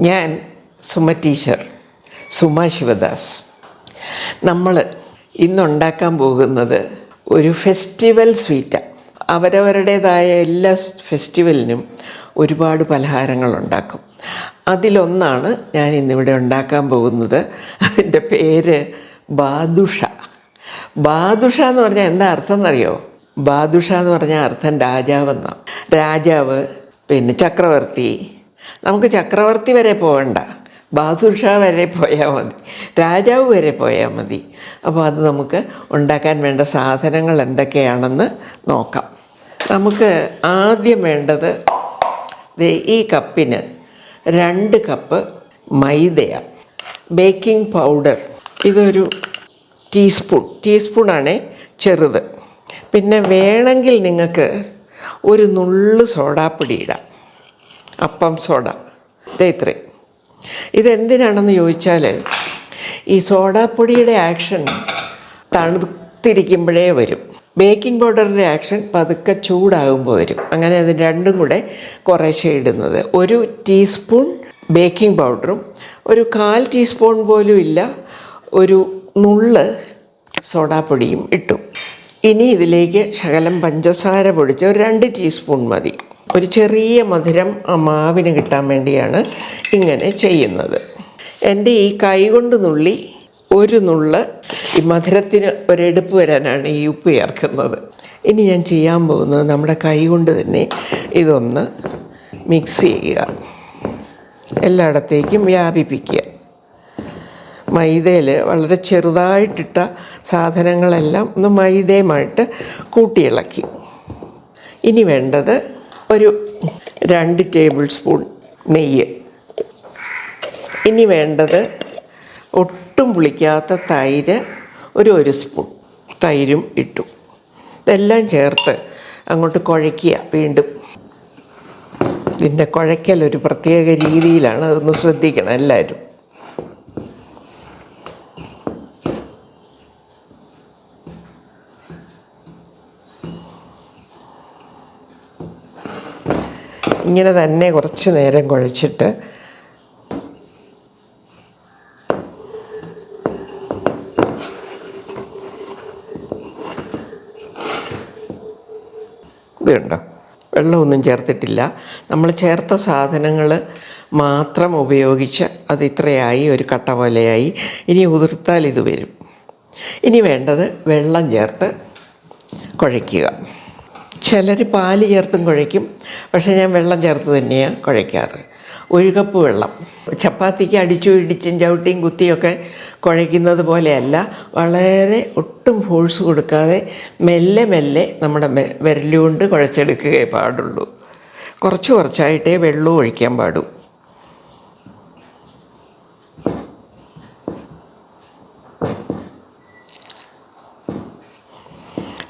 ഞാൻ സുമ ടീച്ചർ സുമ ശിവദാസ്. നമ്മൾ ഇന്നുണ്ടാക്കാൻ പോകുന്നത് ഒരു ഫെസ്റ്റിവൽ സ്വീറ്റാണ് അവരവരുടേതായ എല്ലാ ഫെസ്റ്റിവലിനും ഒരുപാട് പലഹാരങ്ങൾ ഉണ്ടാക്കും. അതിലൊന്നാണ് ഞാൻ ഇന്നിവിടെ ഉണ്ടാക്കാൻ പോകുന്നത്. അതിന്റെ പേര് ബാദുഷ. ബാദുഷ എന്ന് പറഞ്ഞാൽ എന്താ അർത്ഥം എന്നറിയോ ബാദുഷ എന്ന് പറഞ്ഞാൽ അർത്ഥം രാജാവെന്നാണ്. രാജാവ് പിന്നെ ചക്രവർത്തി നമുക്ക് ചക്രവർത്തി വരെ പോകണ്ട ബാദുഷ വരെ പോയാൽ മതി. രാജാവ് വരെ പോയാൽ മതി. അപ്പോൾ അത് നമുക്ക് ഉണ്ടാക്കാൻ വേണ്ട സാധനങ്ങൾ എന്തൊക്കെയാണെന്ന് നോക്കാം. നമുക്ക് ആദ്യം വേണ്ടത് ഈ കപ്പിന് രണ്ട് കപ്പ് മൈദയാണ് ബേക്കിംഗ് പൗഡർ. ഇതൊരു ടീസ്പൂൺ. ടീസ്പൂണാണേ ചെറുത്. പിന്നെ വേണമെങ്കിൽ നിങ്ങൾക്ക് ഒരു നുള്ളു സോഡാപ്പൊടി ഇടാം. അപ്പം സോഡ. ഇത്രയും ഇതെന്തിനാണെന്ന് ചോദിച്ചാൽ ഈ സോഡാപ്പൊടിയുടെ ആക്ഷൻ തണുത്തിരിക്കുമ്പോഴേ വരും. ബേക്കിംഗ് പൗഡറിന്റെ ആക്ഷൻ പതുക്കെ ചൂടാകുമ്പോൾ വരും. അങ്ങനെ അത് രണ്ടും കൂടെ കുറേശ്ശെ ഇടുന്നത്. ഒരു ടീസ്പൂൺ ബേക്കിംഗ് പൗഡറും ഒരു കാൽ ടീസ്പൂൺ പോലും ഇല്ല ഒരു നുള്ള് സോഡാപ്പൊടിയും ഇട്ടു. ഇനി ഇതിലേക്ക് ശകലം പഞ്ചസാര പൊടിച്ച് ഒരു രണ്ട് ടീസ്പൂൺ മതി. ഒരു ചെറിയ മധുരം മാവിന് കിട്ടാൻ വേണ്ടിയാണ് ഇങ്ങനെ ചെയ്യുന്നത്. എന്റെ ഈ കൈകൊണ്ട് നുള്ളി ഒരു നുള്ള് ഈ മധുരത്തിന് ഒരെടുപ്പ് വരാനാണ് ഈ ഉപ്പ് ചേർക്കുന്നത്. ഇനി ഞാൻ ചെയ്യാൻ പോകുന്നത് നമ്മുടെ കൈ കൊണ്ട് തന്നെ ഇതൊന്ന് മിക്സ് ചെയ്യുക. എല്ലായിടത്തേക്കും വ്യാപിപ്പിക്കുക. മൈദയിൽ വളരെ ചെറുതായിട്ടിട്ട സാധനങ്ങളെല്ലാം ഒന്ന് മൈദയുമായിട്ട് കൂട്ടിയിളക്കി. ഇനി വേണ്ടത് ഒരു രണ്ട് ടേബിൾ സ്പൂൺ നെയ്യ്. ഇനി വേണ്ടത് ഒട്ടും പുളിക്കാത്ത തൈര് ഒരു ഒരു സ്പൂൺ തൈരും ഇട്ടു. ഇതെല്ലാം ചേർത്ത് അങ്ങോട്ട് കുഴയ്ക്കുക വീണ്ടും. ഇതിന്റെ കുഴയ്ക്കൽ ഒരു പ്രത്യേക രീതിയിലാണ് അതൊന്ന് ശ്രദ്ധിക്കണം എല്ലാവരും. ഇങ്ങനെ തന്നെ കുറച്ച് നേരം കുഴച്ചിട്ട് ഇതുണ്ടോ വെള്ളമൊന്നും ചേർത്തിട്ടില്ല. നമ്മൾ ചേർത്ത സാധനങ്ങൾ മാത്രം ഉപയോഗിച്ച് അത് ഇത്രയായി ഒരു കട്ട പോലെയായി. ഇനി ഉതിർത്താൽ ഇത് വരും. ഇനി വേണ്ടത് വെള്ളം ചേർത്ത് കുഴയ്ക്കുക. ചിലർ പാൽ ചേർത്തും കുഴയ്ക്കും. പക്ഷേ ഞാൻ വെള്ളം ചേർത്ത് തന്നെയാണ് കുഴയ്ക്കാറ്. ഒരു കപ്പ് വെള്ളം. ചപ്പാത്തിക്ക് അടിച്ചു ഇടിച്ചും ചവിട്ടിയും കുത്തിയൊക്കെ കുഴയ്ക്കുന്നത് പോലെയല്ല. വളരെ ഒട്ടും ഫോഴ്സ് കൊടുക്കാതെ മെല്ലെ മെല്ലെ നമ്മുടെ വിരലുകൊണ്ട് കുഴച്ചെടുക്കുകയേ പാടുള്ളൂ. കുറച്ച് കുറച്ചായിട്ടേ വെള്ളവും ഒഴിക്കാൻ പാടൂ.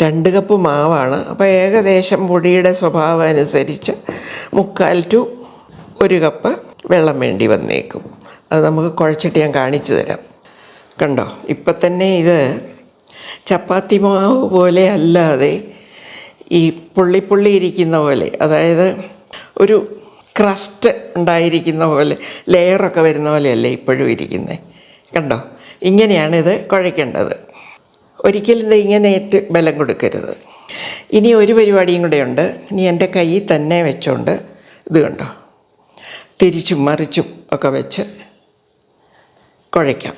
രണ്ട് കപ്പ് മാവാണ്. അപ്പോൾ ഏകദേശം പൊടിയുടെ സ്വഭാവം അനുസരിച്ച് മുക്കാൽ ടു ഒരു കപ്പ് വെള്ളം വേണ്ടി വന്നേക്കും. അത് നമുക്ക് കുഴച്ചിട്ട് ഞാൻ കാണിച്ചു തരാം. കണ്ടോ? ഇപ്പം തന്നെ ഇത് ചപ്പാത്തി മാവ് പോലെ അല്ലാതെ ഈ പുള്ളി പുള്ളി ഇരിക്കുന്ന പോലെ അതായത് ഒരു ക്രസ്റ്റ് ഉണ്ടായിരിക്കുന്ന പോലെ ലെയറൊക്കെ വരുന്ന പോലെയല്ലേ ഇപ്പോഴും ഇരിക്കുന്നത് കണ്ടോ? ഇങ്ങനെയാണ് ഇത് കുഴയ്ക്കേണ്ടത്. ഒരിക്കലും ഇത് ഇങ്ങനെ ബലം കൊടുക്കരുത്. ഇനി ഒരു പരിപാടിയും കൂടെ ഉണ്ട്. ഇനി എന്റെ കൈ തന്നെ വെച്ചോണ്ട് ഇത് കണ്ടോ? തിരിച്ചും മറിച്ചും ഒക്കെ വെച്ച് കുഴയ്ക്കാം.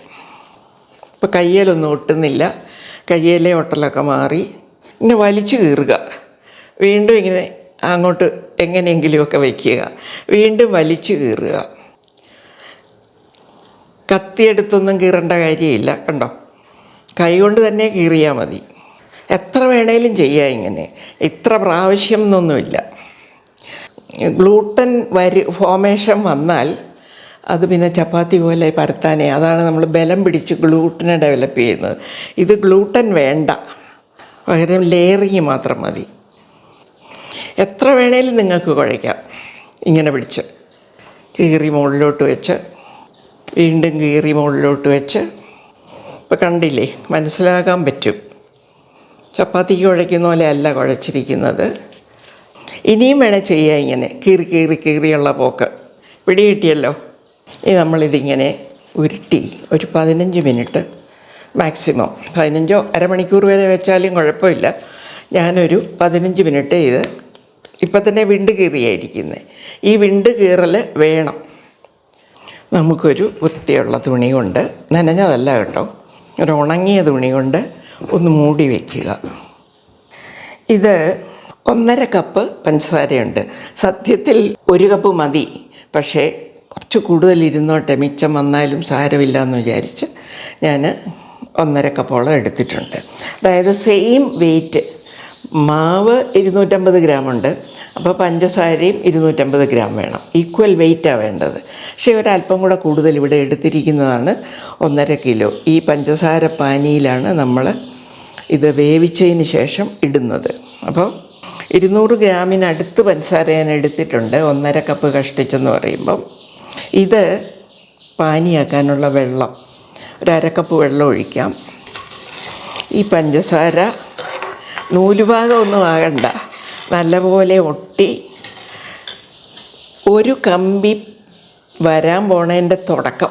ഇപ്പോൾ കയ്യിലൊന്നും ഒട്ടുന്നില്ല. കയ്യിലെ ഒട്ടലൊക്കെ മാറി. ഇങ്ങനെ വലിച്ചു കീറുക. വീണ്ടും ഇങ്ങനെ അങ്ങോട്ട് എങ്ങനെയെങ്കിലുമൊക്കെ വയ്ക്കുക. വീണ്ടും വലിച്ചു കീറുക. കത്തിയെടുത്തൊന്നും കീറേണ്ട കാര്യമില്ല. കണ്ടോ? കൈ കൊണ്ട് തന്നെ കീറിയാൽ മതി. എത്ര വേണേലും ചെയ്യാം ഇങ്ങനെ. ഇത്ര പ്രാവശ്യം എന്നൊന്നുമില്ല. ഗ്ലൂട്ടൻ വരി ഫോമേഷൻ വന്നാൽ അത് പിന്നെ ചപ്പാത്തി പോലെ പരത്താനേ. അതാണ് നമ്മൾ ബലം പിടിച്ച് ഗ്ലൂട്ടനെ ഡെവലപ്പ് ചെയ്യുന്നത്. ഇത് ഗ്ലൂട്ടൻ വേണ്ട. പകരം ലെയറിങ് മാത്രം മതി. എത്ര വേണേലും നിങ്ങൾക്ക് കുഴയ്ക്കാം. ഇങ്ങനെ പിടിച്ച്. കീറി മുകളിലോട്ട് വെച്ച്. വീണ്ടും കീറി മുകളിലോട്ട് വെച്ച്. ഇപ്പം കണ്ടില്ലേ? മനസ്സിലാക്കാൻ പറ്റും. ചപ്പാത്തി കുഴയ്ക്കുന്ന പോലെ അല്ല കുഴച്ചിരിക്കുന്നത്. ഇനിയും വേണേൽ ചെയ്യാം ഇങ്ങനെ. കീറി കീറി കീറിയുള്ള പോക്ക്. പിടി കിട്ടിയല്ലോ? ഇനി നമ്മളിതിങ്ങനെ ഉരുട്ടി ഒരു പതിനഞ്ച് മിനിറ്റ് മാക്സിമം. പതിനഞ്ചോ അരമണിക്കൂർ വരെ വെച്ചാലും കുഴപ്പമില്ല. ഞാനൊരു പതിനഞ്ച് മിനിറ്റ് ഇത് ഇപ്പം തന്നെ വിണ്ട് കീറിയായിരിക്കുന്നത് ഈ വിണ്ട് കീറൽ വേണം. നമുക്കൊരു വൃത്തിയുള്ള തുണി കൊണ്ട് നനഞ്ഞതല്ല കേട്ടോ. ഒരു ഉണങ്ങിയ തുണി കൊണ്ട് ഒന്ന് മൂടി വയ്ക്കുക ഇത് ഒന്നര കപ്പ് പഞ്ചസാരയുണ്ട്. സത്യത്തിൽ ഒരു കപ്പ് മതി. പക്ഷേ കുറച്ച് കൂടുതൽ ഇരുന്നോട്ടെ. മിച്ചം വന്നാലും സാരമില്ല എന്ന് വിചാരിച്ച് ഞാൻ ഒന്നര കപ്പോളം എടുത്തിട്ടുണ്ട്. അതായത് സെയിം വെയിറ്റ് മാവ് ഇരുന്നൂറ്റമ്പത് ഗ്രാം ഉണ്ട്. അപ്പോൾ പഞ്ചസാരയും ഇരുന്നൂറ്റമ്പത് ഗ്രാം വേണം. ഈക്വൽ വെയിറ്റാണ് വേണ്ടത്. പക്ഷേ ഒരല്പം കൂടെ കൂടുതൽ ഇവിടെ എടുത്തിരിക്കുന്നതാണ് ഒന്നര കിലോ. ഈ പഞ്ചസാര പാനിയിലാണ് നമ്മൾ ഇത് വേവിച്ചതിന് ശേഷം ഇടുന്നത്. അപ്പോൾ ഇരുന്നൂറ് ഗ്രാമിനടുത്ത് പഞ്ചസാര ഞാൻ എടുത്തിട്ടുണ്ട്. ഒന്നര കപ്പ് കഷ്ടിച്ചെന്ന് പറയുമ്പം. ഇത് പാനിയാക്കാനുള്ള വെള്ളം. ഒരു അരക്കപ്പ് വെള്ളം ഒഴിക്കാം. ഈ പഞ്ചസാര നൂലുഭാഗമൊന്നും ആകണ്ട. നല്ലപോലെ ഒട്ടി. ഒരു കമ്പി വരാൻ പോണതിന്റെ തുടക്കം.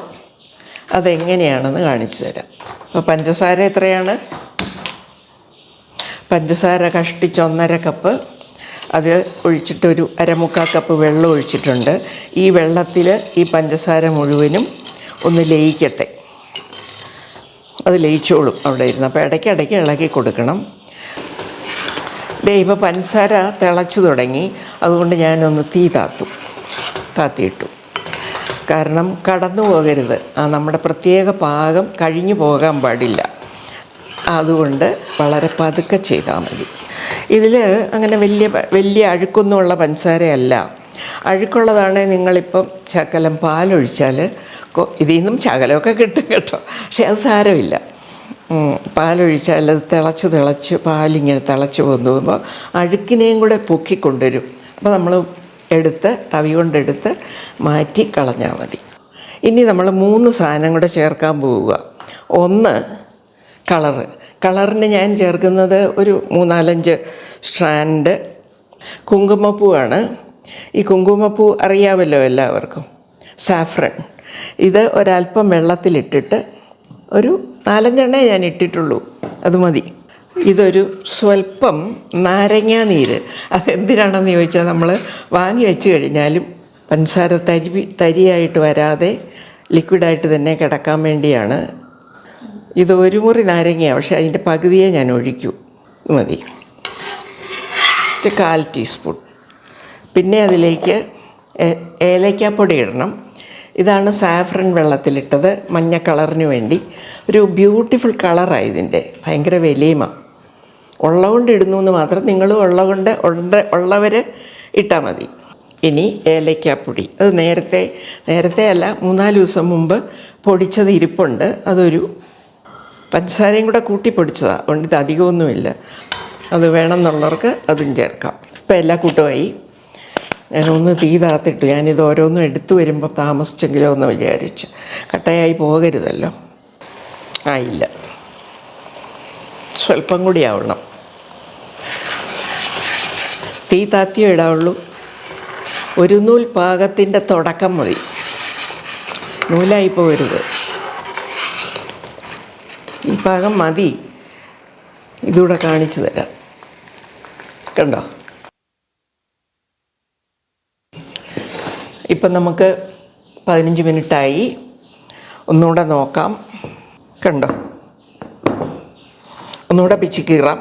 അതെങ്ങനെയാണെന്ന് കാണിച്ചു തരാം. അപ്പോൾ പഞ്ചസാര എത്രയാണ്? പഞ്ചസാര കഷ്ടിച്ച് ഒന്നര കപ്പ്. അത് ഒഴിച്ചിട്ടൊരു അരമുക്കാൽ കപ്പ് വെള്ളം ഒഴിച്ചിട്ടുണ്ട്. ഈ വെള്ളത്തിൽ ഈ പഞ്ചസാര മുഴുവനും ഒന്ന് ലയിക്കട്ടെ. അത് ലയിച്ചോളും അവിടെ ഇരുന്ന്. അപ്പോൾ ഇടയ്ക്ക് ഇളക്കി കൊടുക്കണം. ദേ ഇപ്പോൾ പഞ്ചസാര തിളച്ചു തുടങ്ങി. അതുകൊണ്ട് ഞാനൊന്ന് തീ താത്തു. താത്തിയിട്ടു. കാരണം കടന്നു പോകരുത്. ആ നമ്മുടെ പ്രത്യേക പാകം കഴിഞ്ഞു പോകാൻ പാടില്ല. അതുകൊണ്ട് വളരെ പതുക്കെ ചെയ്താൽ മതി. ഇതിൽ അങ്ങനെ വലിയ വലിയ അഴുക്കൊന്നുമുള്ള പഞ്ചസാരയല്ല അഴുക്കുള്ളതാണെങ്കിൽ നിങ്ങളിപ്പം ശകലം പാലൊഴിച്ചാൽ ഇതിൽ നിന്നും ശകലമൊക്കെ കിട്ടും കേട്ടോ. പക്ഷേ അത് സാരമില്ല. പാലൊഴിച്ചാൽ അത് തിളച്ച് തിളച്ച് പാലിങ്ങനെ തിളച്ച് പോകുമ്പോൾ അഴുക്കിനെയും കൂടെ പൊക്കിക്കൊണ്ടുവരും അപ്പോൾ നമ്മൾ എടുത്ത് തവി കൊണ്ടെടുത്ത് മാറ്റി കളഞ്ഞാൽ മതി. ഇനി നമ്മൾ മൂന്ന് സാധനം കൂടെ ചേർക്കാൻ പോവുക. ഒന്ന് കളറ് കളറിന് ഞാൻ ചേർക്കുന്നത് ഒരു മൂന്നാലഞ്ച് സ്ട്രാൻഡ് കുങ്കുമപ്പൂവാണ്. ഈ കുങ്കുമപ്പൂ അറിയാമല്ലോ എല്ലാവർക്കും? സാഫ്രൺ. ഇത് ഒരല്പം വെള്ളത്തിലിട്ടിട്ട് ഒരു നാലഞ്ചെണ്ണേ ഞാൻ ഇട്ടിട്ടുള്ളൂ. അത് മതി. ഇതൊരു സ്വല്പം നാരങ്ങാ നീര്. അതെന്തിനാണെന്ന് ചോദിച്ചാൽ നമ്മൾ വാങ്ങി വെച്ച് കഴിഞ്ഞാലും പഞ്ചസാര തരി തരിയായിട്ട് വരാതെ ലിക്വിഡായിട്ട് തന്നെ കിടക്കാൻ വേണ്ടിയാണ്. ഇത് ഒരു മുറി നാരങ്ങയാണ് പക്ഷേ അതിന്റെ പകുതിയെ ഞാൻ ഒഴിക്കൂ. മതി. ഒരു കാൽ ടീസ്പൂൺ. പിന്നെ അതിലേക്ക് ഏലക്കാപ്പൊടി ഇടണം. ഇതാണ് സാഫ്രൻ വെള്ളത്തിലിട്ടത് മഞ്ഞ കളറിന് വേണ്ടി. ഒരു ബ്യൂട്ടിഫുൾ കളറാണ് ഇതിന്റെ. ഭയങ്കര വിലയുമാണ് ഉള്ളതുകൊണ്ട് ഇടുന്നു എന്ന് മാത്രം നിങ്ങൾ ഉള്ളതുകൊണ്ട് ഉണ്ട് ഉള്ളവർ ഇട്ടാൽ മതി. ഇനി ഏലയ്ക്കാപ്പൊടി. അത് നേരത്തെ നേരത്തെ അല്ല മൂന്നാൽ ദിവസം മുമ്പ് പൊടിച്ചത് ഇരിപ്പുണ്ട്. അതൊരു പഞ്ചസാരയും കൂടെ കൂട്ടി പൊടിച്ചതാണ് അതുകൊണ്ട് ഇത് അധികമൊന്നുമില്ല. അത് വേണമെന്നുള്ളവർക്ക് അതും ചേർക്കാം. ഇപ്പം എല്ലാ കൂട്ടമായി ഞാനൊന്ന് തീ താത്തിട്ടു. ഞാനിത് ഓരോന്നും എടുത്തു വരുമ്പോൾ താമസിച്ചെങ്കിലോ എന്ന് വിചാരിച്ചു. കട്ടയായി പോകരുതല്ലോ. ആയില്ല. സ്വല്പം കൂടി ആവണം. തീ താത്തിയോ ഇടാവുള്ളൂ. ഒരു നൂൽ പാകത്തിന്റെ തുടക്കം മതി. നൂലായി പോരുത് ഈ പാകം മതി. ഇതുകൂടെ കാണിച്ചു തരാം. കണ്ടോ? ഇപ്പം നമുക്ക് പതിനഞ്ച് മിനിറ്റായി. ഒന്നുകൂടെ നോക്കാം. കണ്ടോ? ഒന്നുകൂടെ പിച്ച് കീറാം.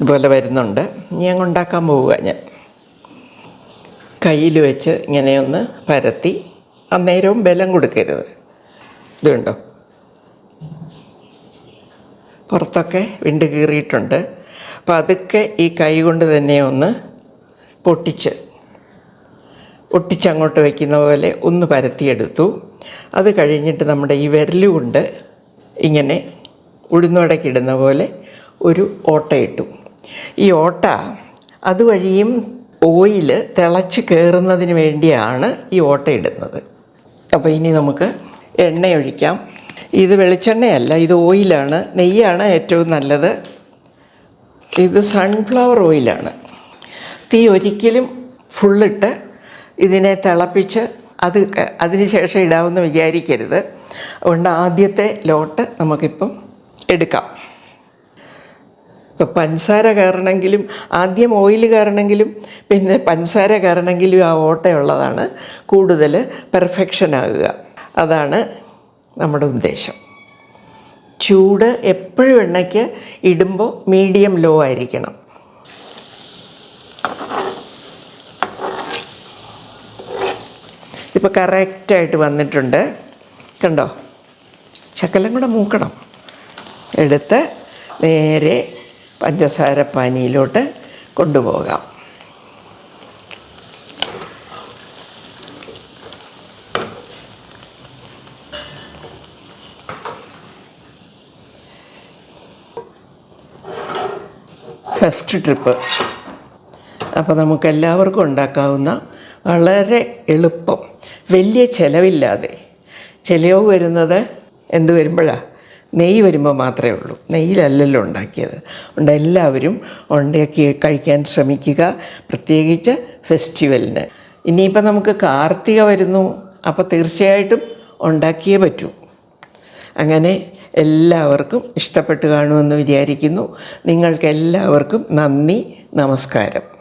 ഇതുപോലെ വരുന്നുണ്ട്. ഇനി അങ്ങ് ഉണ്ടാക്കാൻ പോവുക ഞാൻ. കയ്യിൽ വെച്ച് ഇങ്ങനെയൊന്ന് പരത്തി അന്നേരവും ബലം കൊടുക്കരുത്. ഇതുണ്ടോ പുറത്തൊക്കെ വിണ്ട് കീറിയിട്ടുണ്ട്. അപ്പോൾ അതൊക്കെ ഈ കൈ കൊണ്ട് തന്നെ ഒന്ന് പൊട്ടിച്ച് ഒട്ടിച്ചങ്ങോട്ട് വയ്ക്കുന്ന പോലെ ഒന്ന് പരത്തിയെടുത്തു. അത് കഴിഞ്ഞിട്ട് നമ്മുടെ ഈ വിരലുകൊണ്ട് ഇങ്ങനെ ഉഴുന്നോടക്കിടുന്ന പോലെ ഒരു ഓട്ടയിട്ടു. ഈ ഓട്ട അതുവഴിയും ഓയിൽ തിളച്ച് കയറുന്നതിന് വേണ്ടിയാണ് ഈ ഓട്ട ഇടുന്നത്. അപ്പോൾ ഇനി നമുക്ക് എണ്ണയൊഴിക്കാം. ഇത് വെളിച്ചെണ്ണയല്ല ഇത് ഓയിലാണ്. നെയ്യാണ് ഏറ്റവും നല്ലത്. ഇത് സൺഫ്ലവർ ഓയിലാണ് തീ ഒരിക്കലും ഫുള്ളിട്ട് ഇതിനെ തിളപ്പിച്ച് അത് അതിനുശേഷം അതിന് ശേഷം ഇടാമെന്ന് വിചാരിക്കരുത്. അതുകൊണ്ട് ആദ്യത്തെ ലോട്ട് നമുക്കിപ്പം എടുക്കാം. ഇപ്പം പഞ്ചസാര കയറണമെങ്കിലും ആദ്യം ഓയിൽ കയറണമെങ്കിലും പിന്നെ പഞ്ചസാര കയറണമെങ്കിലും ആ ഓട്ടയുള്ളതാണ് കൂടുതൽ പെർഫെക്ഷൻ ആകുക. അതാണ് നമ്മുടെ ഉദ്ദേശം. ചൂട് എപ്പോഴും എണ്ണയ്ക്ക് ഇടുമ്പോൾ മീഡിയം ലോ ആയിരിക്കണം. ഇപ്പോൾ കറക്റ്റായിട്ട് വന്നിട്ടുണ്ട്. കണ്ടോ? ശകലം കൂടെ മൂക്കണം. എടുത്ത് നേരെ പഞ്ചസാര പാനിയിലോട്ട് കൊണ്ടുപോകാം. ഫസ്റ്റ് ട്രിപ്പ് അപ്പോൾ നമുക്ക് എല്ലാവർക്കും ഉണ്ടാക്കാവുന്ന വളരെ എളുപ്പം. വലിയ ചിലവില്ലാതെ. ചിലവ് വരുന്നത് എന്ത് വരുമ്പോഴാണ് നെയ്യ് വരുമ്പോൾ മാത്രമേ ഉള്ളൂ. നെയ്യിലല്ലല്ലോ ഉണ്ടാക്കിയത്. അതുകൊണ്ട് എല്ലാവരും ഉണ്ടാക്കി കഴിക്കാൻ ശ്രമിക്കുക. പ്രത്യേകിച്ച് ഫെസ്റ്റിവലിന്. ഇനിയിപ്പോൾ നമുക്ക് കാർത്തിക വരുന്നു. അപ്പോൾ തീർച്ചയായിട്ടും ഉണ്ടാക്കിയേ പറ്റൂ. അങ്ങനെ എല്ലാവർക്കും ഇഷ്ടപ്പെട്ട് കാണുമെന്ന് വിചാരിക്കുന്നു. നിങ്ങൾക്കെല്ലാവർക്കും നന്ദി നമസ്കാരം.